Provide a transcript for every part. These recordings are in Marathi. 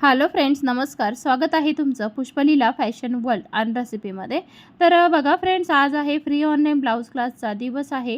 हॅलो फ्रेंड्स नमस्कार. स्वागत आहे तुमचं पुष्पलीला फॅशन वर्ल्ड आणि रेसिपीमध्ये तर बघा फ्रेंड्स आज आहे फ्री ऑनलाईन ब्लाऊज क्लासचा दिवस आहे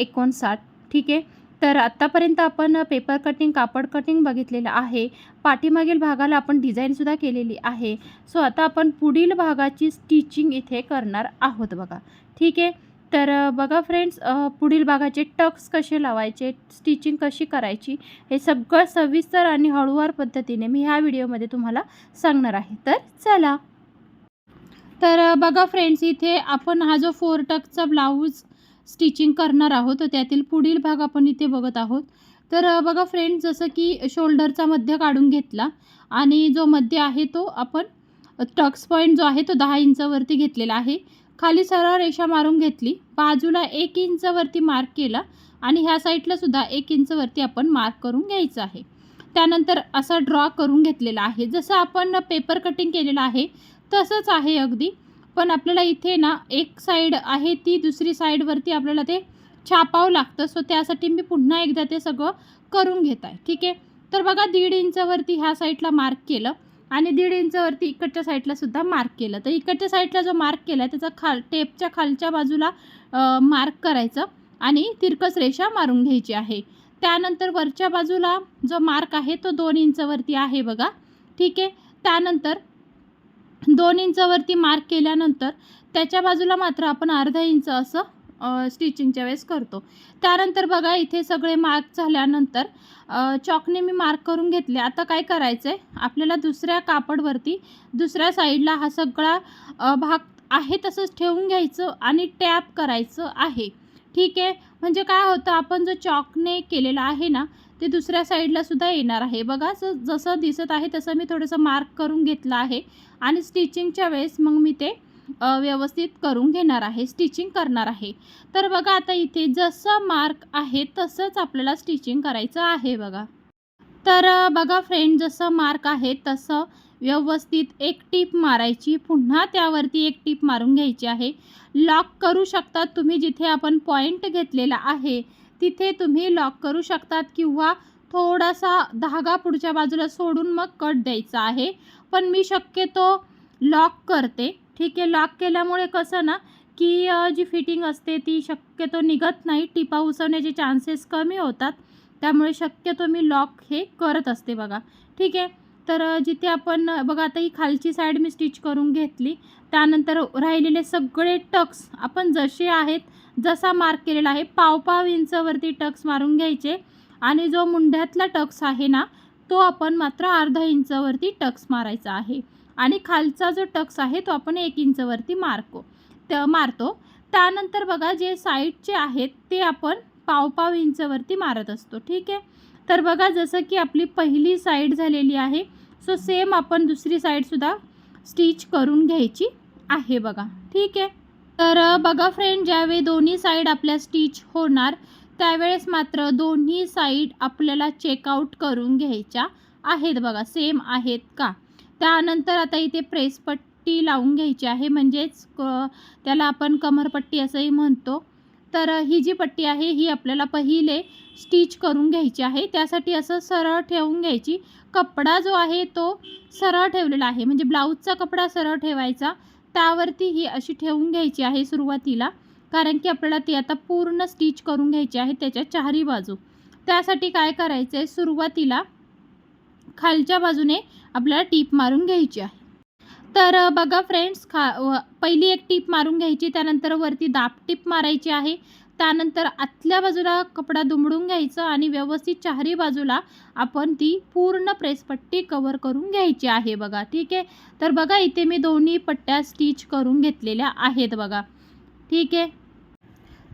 एकोणसाठ ठीक आहे? तर आत्तापर्यंत आपण पेपर कटिंग कापड कटिंग बघितलेलं आहे. पाठीमागील भागाला आपण डिझाईनसुद्धा केलेली आहे. सो आता आपण पुढील भागाची स्टिचिंग इथे करणार आहोत बघा. ठीक आहे? तर बघा फ्रेंड्स पुढील भागाचे टक्स कसे लावायचे स्टिचिंग कशी करायची हे सगळं सविस्तर आणि हळूवार पद्धतीने मी ह्या व्हिडिओमध्ये तुम्हाला सांगणार आहे. तर चला. तर बघा फ्रेंड्स इथे आपण हा जो फोर टक्सचा ब्लाऊज स्टिचिंग करणार आहोत तर त्यातील पुढील भाग आपण इथे बघत आहोत. तर बघा फ्रेंड्स जसं की शोल्डरचा मध्य काढून घेतला आणि जो मध्य आहे तो आपण टक्स पॉईंट जो आहे तो दहा इंचावरती घेतलेला आहे. खाली सरळ रेषा मारून घेतली. बाजूला एक इंचवरती मार्क केला आणि ह्या साईडला सुद्धा एक इंचवरती आपण मार्क करून घ्यायचं आहे. त्यानंतर असा ड्रॉ करून घेतलेला आहे. जसं आपण पेपर कटिंग केलेलं आहे तसंच आहे अगदी. पण आपल्याला इथे ना एक साईड आहे ती दुसरी साईडवरती आपल्याला ते छापावं लागतं. सो त्यासाठी मी पुन्हा एकदा ते सगळं करून घेत आहे. ठीक आहे? तर बघा दीड इंचवरती ह्या साईडला मार्क केलं. आणि दीड इंचवरती इकडच्या साईडला सुद्धा मार्क केलं. तर इकडच्या साईडला जो मार्क केला आहे त्याचा खाल टेपच्या खालच्या बाजूला मार्क करायचं आणि तिरकस रेषा मारून घ्यायची आहे. त्यानंतर वरच्या बाजूला जो मार्क आहे तो दोन इंचवरती आहे बघा. ठीक आहे? त्यानंतर दोन इंचवरती मार्क केल्यानंतर त्याच्या बाजूला मात्र आपण अर्धा इंच असं स्टिचिंगच्या वेळेस करतो. त्यानंतर बघा इथे सगळे मार्क झाल्यानंतर चॉकने मी मार्क करून घेतले. आता काय करायचं आहे आपल्याला दुसऱ्या कापडवरती दुसऱ्या साईडला हा सगळा भाग आहे तसंच ठेवून घ्यायचं आणि टॅप करायचं आहे. ठीक आहे? म्हणजे काय होतं आपण जो चॉकने केलेला आहे ना ते दुसऱ्या साईडला सुद्धा येणार आहे. बघा स जसं दिसत आहे तसं मी थोडंसं मार्क करून घेतलं आहे. आणि स्टिचिंगच्या वेळेस मग मी ते व्यवस्थित करून घेणार आहे स्टिचिंग करणार आहे. तर बघा आता इथे जसं मार्क आहे तसंच आपल्याला स्टिचिंग करायचं आहे बघा. तर बघा फ्रेंड जसं मार्क आहे तसं व्यवस्थित एक टीप मारायची. पुन्हा त्यावरती एक टीप मारून घ्यायची आहे. लॉक करू शकतात तुम्ही जिथे आपण पॉईंट घेतलेला आहे तिथे तुम्ही लॉक करू शकतात किंवा थोडासा धागा पुढच्या बाजूला सोडून मग कट द्यायचा आहे. पण मी शक्यतो लॉक करते. ठीक आहे. लॉक केल्यामुळे कसं ना की जी फिटिंग असते ती शक्यतो निघत नाही. टिपा उसवण्याचे चान्सेस कमी होतात. त्यामुळे शक्यतो मी लॉक हे करत असते बघा. ठीक आहे. तर जिथे आपण बघा आता ही खालची साईड मी स्टिच करून घेतली. त्यानंतर राहिलेले सगळे टक्स आपण जसे आहेत जसा मार्क केलेला आहे पाव पाव इंचवरती टक्स मारून घ्यायचे. आणि जो मुंढ्यातला टक्स आहे ना तो आपण मात्र अर्धा इंचवरती टक्स मारायचा आहे. आणि खालचा जो टक्स आहे तो आपण एक इंचवरती मारको त मारतो. त्यानंतर बघा जे साईडचे आहेत ते आपण पाव पाव इंचवरती मारत असतो ठीक आहे? तर बघा जसं की आपली पहिली साईड झालेली आहे सो सेम आपण दुसरी साईडसुद्धा स्टिच करून घ्यायची आहे बघा ठीक आहे? तर बघा फ्रेंड ज्यावेळी दोन्ही साईड आपल्या स्टिच होणार त्यावेळेस मात्र दोन्ही साईड आपल्याला चेकआउट करून घ्यायच्या आहेत बघा सेम आहेत का? त्यानंतर आता इथे प्रेसपट्टी लावून घ्यायची आहे. म्हणजेच क त्याला आपण कमरपट्टी असंही म्हणतो. तर ही जी पट्टी आहे ही आपल्याला पहिले स्टिच करून घ्यायची आहे. त्यासाठी असं सरळ ठेवून घ्यायची. कपडा जो आहे तो सरळ ठेवलेला आहे. म्हणजे ब्लाऊजचा कपडा सरळ ठेवायचा. त्यावरती ही अशी ठेवून घ्यायची आहे सुरुवातीला. कारण की आपल्याला ती आता पूर्ण स्टिच करून घ्यायची आहे त्याच्या चारही बाजू. त्यासाठी काय करायचं आहे सुरुवातीला खालच्या बाजूने आपल्याला टीप मारून घ्यायची आहे. तर बघा फ्रेंड्स खा पहिली एक टीप मारून घ्यायची त्यानंतर वरती दाब टीप मारायची आहे. त्यानंतर आतल्या बाजूला कपडा दुमडून घ्यायचा आणि व्यवस्थित चारी बाजूला आपण ती पूर्ण प्रेसपट्टी कवर करून घ्यायची आहे बघा. ठीक आहे? तर बघा इथे मी दोन्ही पट्ट्या स्टिच करून घेतलेल्या आहेत बघा. ठीक आहे?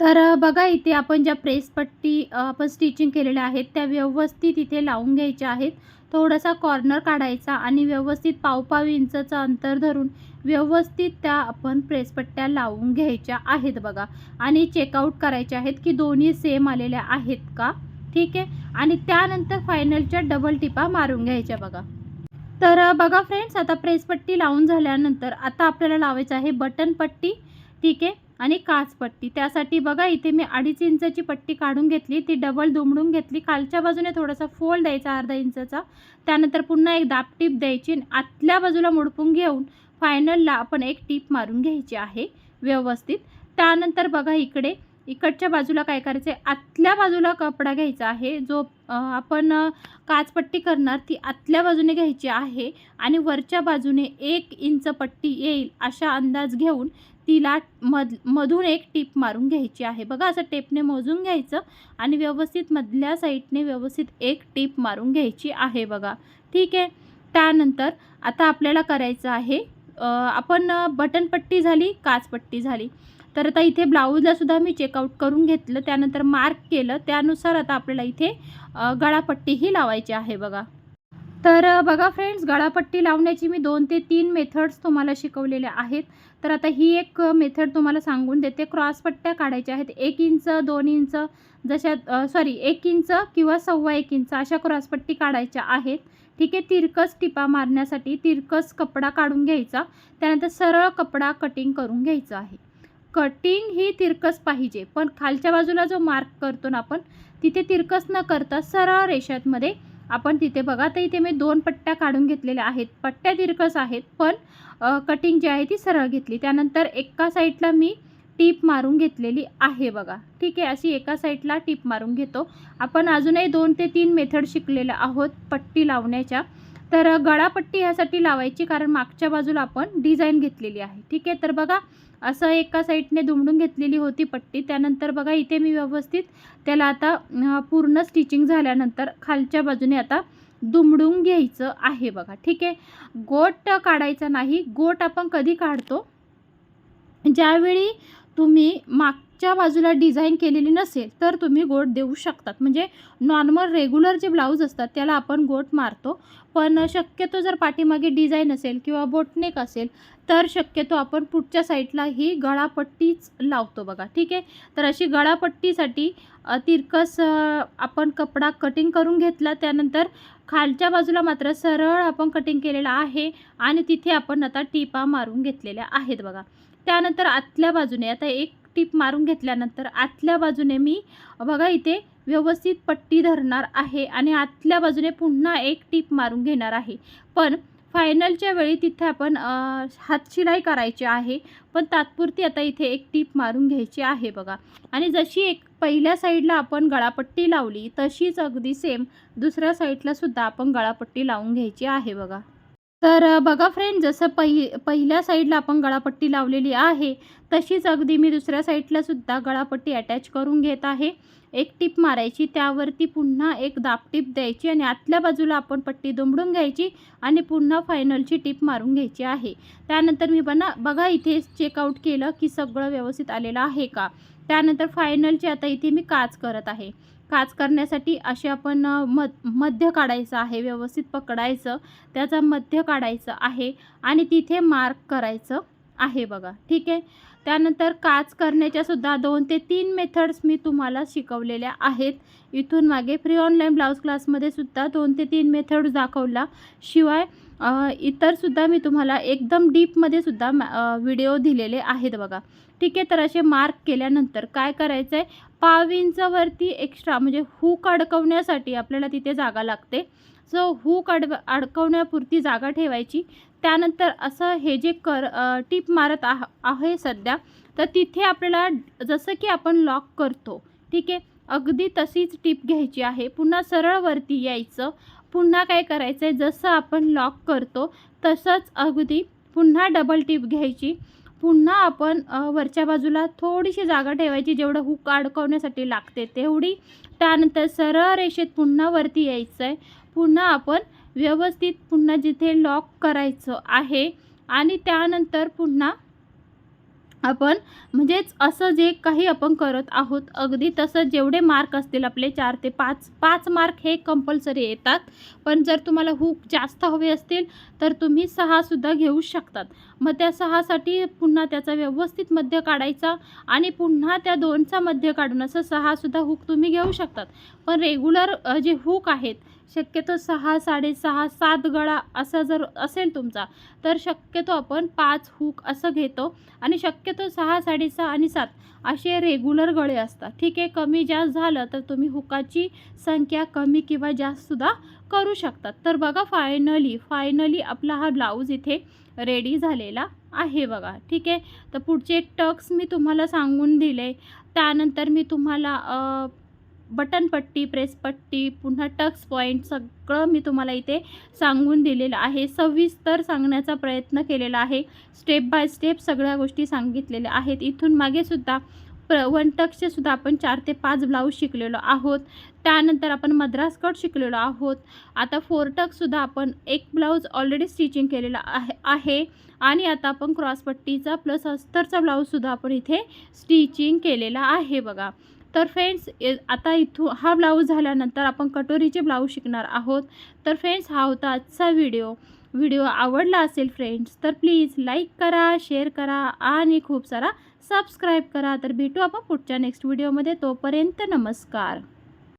तर बघा इथे आपण ज्या प्रेसपट्टी आपण स्टिचिंग केलेल्या आहेत त्या व्यवस्थित इथे लावून घ्यायच्या आहेत. थोडासा कॉर्नर काढायचा आणि व्यवस्थित पावपाव इंचचं अंतर धरून व्यवस्थित त्या आपण प्रेसपट्ट्या लावून घ्यायच्या आहेत बघा. आणि चेकआउट करायच्या आहेत की दोन्ही सेम आलेल्या आहेत का? ठीक आहे? आणि त्यानंतर फायनलच्या डबल टिपा मारून घ्यायच्या बघा. तर बघा फ्रेंड्स आता प्रेसपट्टी लावून झाल्यानंतर आता आपल्याला लावायचं आहे बटन पट्टी. ठीक आहे? आणि काचपट्टी त्यासाठी बघा इथे मी अडीच इंचाची पट्टी काढून घेतली. ती डबल दुमडून घेतली. खालच्या बाजूने थोडासा फोल्ड द्यायचा अर्धा इंचाचा. त्यानंतर पुन्हा एक दाब टीप द्यायची आणि आतल्या बाजूला मुडपून घेऊन फायनलला आपण एक टीप मारून घ्यायची आहे व्यवस्थित. त्यानंतर बघा इकडे इकडच्या बाजूला काय करायचं आहे? आतल्या बाजूला कपडा घ्यायचा आहे. जो आपण काचपट्टी करणार ती आतल्या बाजूने घ्यायची आहे आणि वरच्या बाजूने एक इंच पट्टी येईल अशा अंदाज घेऊन तिला मध मधून एक टीप मारून घ्यायची आहे. बघा असं टेपने मोजून घ्यायचं आणि व्यवस्थित मधल्या साईडने व्यवस्थित एक टीप मारून घ्यायची आहे बघा. ठीक आहे? त्यानंतर आता आपल्याला करायचं आहे आपण बटन बटनपट्टी झाली काचपट्टी झाली. तर आता इथे ब्लाऊजलासुद्धा मी चेकआउट करून घेतलं. त्यानंतर मार्क केलं. त्यानुसार आता आपल्याला इथे गळापट्टीही लावायची आहे बघा. तर बघा फ्रेंड्स गळापट्टी लावण्याची मी दोन ते तीन मेथड्स तुम्हाला शिकवलेल्या आहेत. तर आता ही एक मेथड तुम्हाला सांगून देते. क्रॉसपट्ट्या काढायच्या आहेत. एक इंच दोन इंच जशा सॉरी एक इंच किंवा सव्वा एक इंच अशा क्रॉसपट्टी काढायच्या आहेत. ठीक आहे तिरकस टिपा मारण्यासाठी तिरकस कपडा काढून घ्यायचा. त्यानंतर सरळ कपडा कटिंग करून घ्यायचा आहे. कटिंग ही तिरकस पाहिजे पण खालच्या बाजूला जो मार्क करतो ना आपण तिथे तिरकस न करता सरळ रेषांमध्ये आपण तिथे बघा तर इथे मी दोन पट्ट्या काढून घेतलेल्या आहेत. पट्ट्या तिरकस आहेत पण कटिंग जी आहे ती सरळ घेतली. त्यानंतर एका साईडला मी टीप मारून घेतलेली आहे बघा. ठीक आहे अशी एका साईडला टीप मारून घेतो. आपण अजूनही दोन ते तीन मेथड शिकलेल्या आहोत पट्टी लावण्याच्या. तर गळापट्टी ह्यासाठी लावायची कारण मागच्या बाजूला आपण डिझाईन घेतलेली आहे. ठीक आहे तर बघा असं एका साईडने दुमडून घेतलेली होती पट्टी. त्यानंतर बघा इथे मी व्यवस्थित त्याला आता पूर्ण स्टिचिंग झाल्यानंतर खालच्या बाजूने आता दुमडून घ्यायचं आहे बघा. ठीक आहे? गोट काढायचा नाही. गोट आपण कधी काढतो? ज्यावेळी तुम्ही मागच्या बाजूला डिझाईन केलेली नसेल तर तुम्ही गोट देऊ शकतात. म्हणजे नॉर्मल रेग्युलर जे ब्लाऊज असतात त्याला आपण गोट मारतो. पण शक्यतो जर पाठीमागे डिझाईन असेल किंवा बोटनेक असेल तर शक्यतो आपण पुढच्या साईडला ही गळापट्टीच लावतो बघा. ठीक आहे? तर अशी गळापट्टीसाठी तिरकस आपण कपडा कटिंग करून घेतला त्यानंतर खालच्या बाजूला मात्र सरळ आपण कटिंग केलेलं आहे आणि तिथे आपण आता टिपा मारून घेतलेल्या आहेत बघा. त्यानंतर आतल्या बाजूने आता एक टीप मारून घेतल्यानंतर आतल्या बाजूने मी बघा इथे व्यवस्थित पट्टी धरणार आहे आणि आतल्या बाजूने पुन्हा एक टीप मारून घेणार आहे. पण फायनलच्या वेळी तिथे आपण हातशिलाई करायची आहे पण तात्पुरती आता इथे एक टीप मारून घ्यायची आहे बघा. आणि जशी एक पहिल्या साईडला आपण गळापट्टी लावली तशीच अगदी सेम दुसऱ्या साईडलासुद्धा आपण गळापट्टी लावून घ्यायची आहे बघा. तर बघा फ्रेंड जसं पहि पहिल्या साईडला आपण गळापट्टी लावलेली आहे तशीच अगदी मी दुसऱ्या साईडलासुद्धा गळापट्टी अटॅच करून घेत आहे. एक टीप मारायची त्यावरती पुन्हा एक दाब टीप द्यायची आणि आतल्या बाजूला आपण पट्टी दुमडून घ्यायची आणि पुन्हा फायनलची टीप मारून घ्यायची आहे. त्यानंतर मी बना बघा इथे चेकआउट केलं की सगळं व्यवस्थित आलेलं आहे का? त्यानंतर फायनलची आता इथे मी काच करत आहे. काच करण्यासाठी असे आपण म मध मध्य काढायचं आहे व्यवस्थित पकडायचं त्याचा मध्य काढायचं आहे आणि तिथे मार्क करायचं आहे बघा. ठीक आहे? त्यानंतर काच करण्याच्यासुद्धा दोन ते तीन मेथड्स मी तुम्हाला शिकवलेल्या आहेत. इथून मागे फ्री ऑनलाईन ब्लाऊज क्लासमध्ये सुद्धा दोन ते तीन मेथड्स दाखवला. शिवाय इतरसुद्धा मी तुम्हाला एकदम डीपमध्ये सुद्धा व्हिडिओ दिलेले आहेत बघा. ठीक आहे तर असे मार्क केल्यानंतर काय करायचं आहे पाव इंचावरती एक्स्ट्रा म्हणजे हूक अडकवण्यासाठी आपल्याला तिथे जागा लागते. सो हूक अडव अडकवण्यापुरती जागा ठेवायची. त्यानंतर असं हे जे कर टीप मारत आह आहे सध्या तर तिथे आपल्याला जसं की आपण लॉक करतो. ठीक आहे अगदी तशीच टीप घ्यायची आहे. पुन्हा सरळवरती यायचं. पुन्हा काय करायचं आहे जसं आपण लॉक करतो तसंच अगदी पुन्हा डबल टीप घ्यायची. पुन्हा आपण वरच्या बाजूला थोडीशी जागा ठेवायची जेवढं हुक अडकवण्यासाठी लागते तेवढी. त्यानंतर सरळ रेषेत पुन्हा वरती यायचं आहे पुन्हा आपण व्यवस्थित पुन्हा जिथे लॉक करायचं आहे आणि त्यानंतर पुन्हा आपण म्हणजेच असं जे काही आपण करत आहोत अगदी तसं जेवढे मार्क असतील आपले चार ते पाच पाच मार्क हे कंपल्सरी येतात. पण जर तुम्हाला हुक जास्त हवे असतील तर तुम्ही सहासुद्धा घेऊ शकतात. मग त्या सहासाठी पुन्हा त्याचा व्यवस्थित मध्य काढायचा आणि पुन्हा त्या दोनचा मध्य काढून असं सहासुद्धा हुक तुम्ही घेऊ शकतात. पण रेग्युलर जे हुक आहेत शक्यतो सहा साडेसहा सात गळा असा जर असेल तुमचा तर शक्यतो आपण पाच हुक असं घेतो. आणि शक्यतो सहा साडेसहा आणि सात असे रेग्युलर गळे असतात. ठीक आहे कमी जास्त झालं तर तुम्ही हुकाची संख्या कमी किंवा जास्तसुद्धा करू शकतात. तर बघा फायनली फायनली आपला हा ब्लाऊज इथे रेडी झालेला आहे बघा. ठीक आहे तर पुढचे टक्स मी तुम्हाला सांगून दिले. त्यानंतर मी तुम्हाला बटनपट्टी प्रेसपट्टी पुन्हा टक्स पॉईंट सगळं मी तुम्हाला इथे सांगून दिलेलं आहे. सविस्तर सांगण्याचा प्रयत्न केलेला आहे. स्टेप बाय स्टेप सगळ्या गोष्टी सांगितलेल्या आहेत. इथून मागे सुद्धा प्र वन टक्सचे सुद्धा आपण चार ते पाच ब्लाऊज शिकलेलो आहोत. त्यानंतर आपण मद्रास कट शिकलेलो आहोत. आता फोर टक्ससुद्धा आपण एक ब्लाऊज ऑलरेडी स्टिचिंग केलेला आहे आहे. आणि आता आपण क्रॉसपट्टीचा प्लस अस्तरचा ब्लाऊजसुद्धा आपण इथे स्टिचिंग केलेला आहे बघा. तर फ्रेंड्स ए- आता इथू हा ब्लाऊज झाल्यानंतर आपण कटोरीचे ब्लाऊज शिकणार आहोत. तर फ्रेंड्स हा होता आजचा व्हिडिओ. व्हिडिओ आवडला असेल फ्रेंड्स तर प्लीज लाईक करा शेअर करा आणि खूप सारा सबस्क्राईब करा. तर भेटू आपण पुढच्या नेक्स्ट व्हिडिओमध्ये. तोपर्यंत नमस्कार.